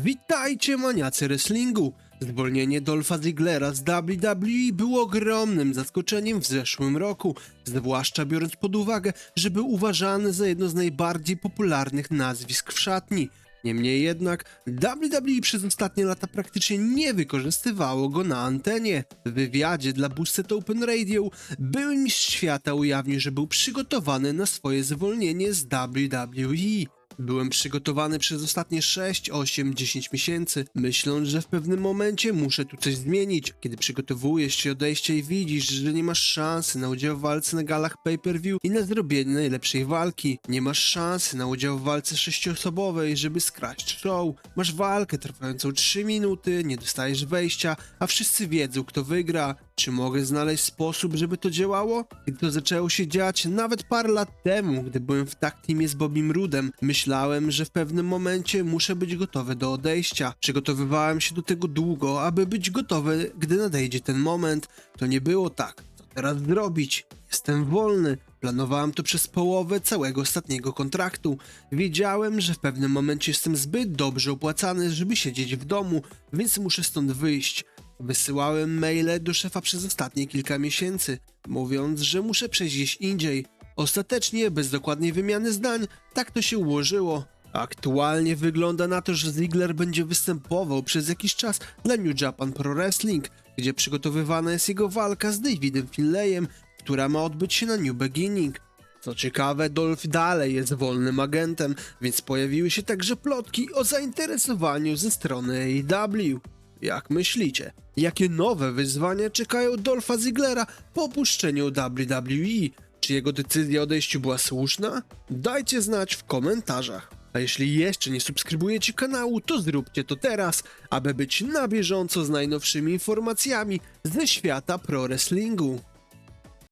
Witajcie maniacy wrestlingu! Zwolnienie Dolpha Ziglera z WWE było ogromnym zaskoczeniem w zeszłym roku, zwłaszcza biorąc pod uwagę, że był uważany za jedno z najbardziej popularnych nazwisk w szatni. Niemniej jednak WWE przez ostatnie lata praktycznie nie wykorzystywało go na antenie. W wywiadzie dla Boosted Open Radio były mistrz świata ujawnił, że był przygotowany na swoje zwolnienie z WWE. Byłem przygotowany przez ostatnie 6, 8, 10 miesięcy, myśląc, że w pewnym momencie muszę tu coś zmienić. Kiedy przygotowujesz się odejście i widzisz, że nie masz szansy na udział w walce na galach pay-per-view i na zrobienie najlepszej walki. Nie masz szansy na udział w walce sześcioosobowej, żeby skraść show. Masz walkę trwającą 3 minuty, nie dostajesz wejścia, a wszyscy wiedzą kto wygra. Czy mogę znaleźć sposób, żeby to działało? Gdy to zaczęło się dziać nawet parę lat temu, gdy byłem w tak teamie z Bobim Rudem, myślałem, że w pewnym momencie muszę być gotowy do odejścia. Przygotowywałem się do tego długo, aby być gotowy, gdy nadejdzie ten moment. To nie było tak. Co teraz zrobić? Jestem wolny. Planowałem to przez połowę całego ostatniego kontraktu. Wiedziałem, że w pewnym momencie jestem zbyt dobrze opłacany, żeby siedzieć w domu, więc muszę stąd wyjść. Wysyłałem maile do szefa przez ostatnie kilka miesięcy, mówiąc, że muszę przejść gdzieś indziej. Ostatecznie, bez dokładnej wymiany zdań, tak to się ułożyło. Aktualnie wygląda na to, że Ziggler będzie występował przez jakiś czas dla New Japan Pro Wrestling, gdzie przygotowywana jest jego walka z Davidem Finlayem, która ma odbyć się na New Beginning. Co ciekawe, Dolph dalej jest wolnym agentem, więc pojawiły się także plotki o zainteresowaniu ze strony AEW. Jak myślicie, jakie nowe wyzwania czekają Dolpha Ziglera po opuszczeniu WWE? Czy jego decyzja o odejściu była słuszna? Dajcie znać w komentarzach. A jeśli jeszcze nie subskrybujecie kanału, to zróbcie to teraz, aby być na bieżąco z najnowszymi informacjami ze świata pro wrestlingu.